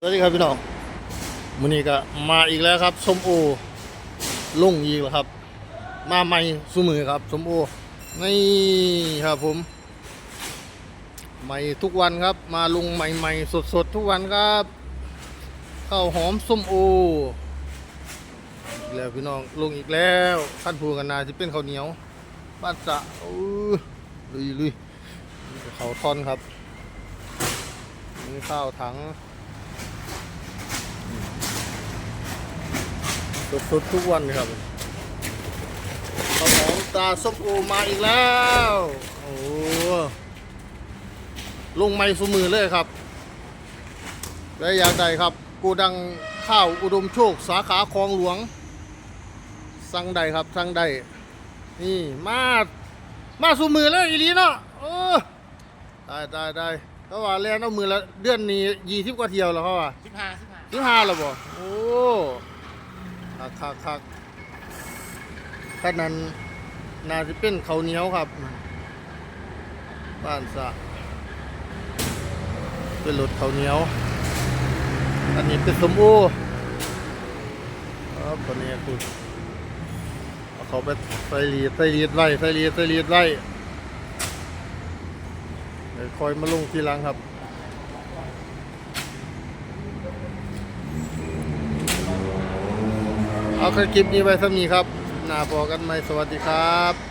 สวัสดีครับพี่น้องมื้อนี้ก็มาอีกแล้วครับส้มโอลุงอีกแล้วครับ มาใหม่สุมือครับส้มโอนี่ครับผม ใหม่ทุกวันครับ มาลุงใหม่ๆสดๆทุกวันครับข้าวหอมส้มโออีกแล้วพี่น้องลุงอีกแล้วขั้นพูกันนาจะเป็นข้าวเหนียวบ้านสะเออลุยลุยข้าวท่อนครับนี่ข้าวถัง สดๆทุกวันครับข้าวหอมตาส้มโอมาอีกแล้ว โอ้ลงไม่สมือเลยครับ และอยากใดครับ กูดังข้าวอุดมโชคสาขาคลองหลวง สั่งใดครับสั่งใด นี่มามาสมือเลยอีหลีเนาะโอ้ได้ได้ได้เขาว่าแล่นเอามือละเดือนนี้ยี่สิบกว่าเที่ยวแล้วเขาว่าสิบห้าสิบห้าสิบห้าแล้วบ่โอ้ คักคักคักท่านั้นน่าจะเป็นเขาเหนียวครับบ้านสะเป็นรถเขาเหนียว อันนี้เป็นสมโอครับตัวนี้คือเขาไปใส่รีดใส่รีดไว้ใส่รีดใส่รีดไว้เดี๋ยวคอยมาลงทีหลังครับ เอาคลิปนี้ไว้สำนี้ครับหน้าพอกันไหมสวัสดีครับ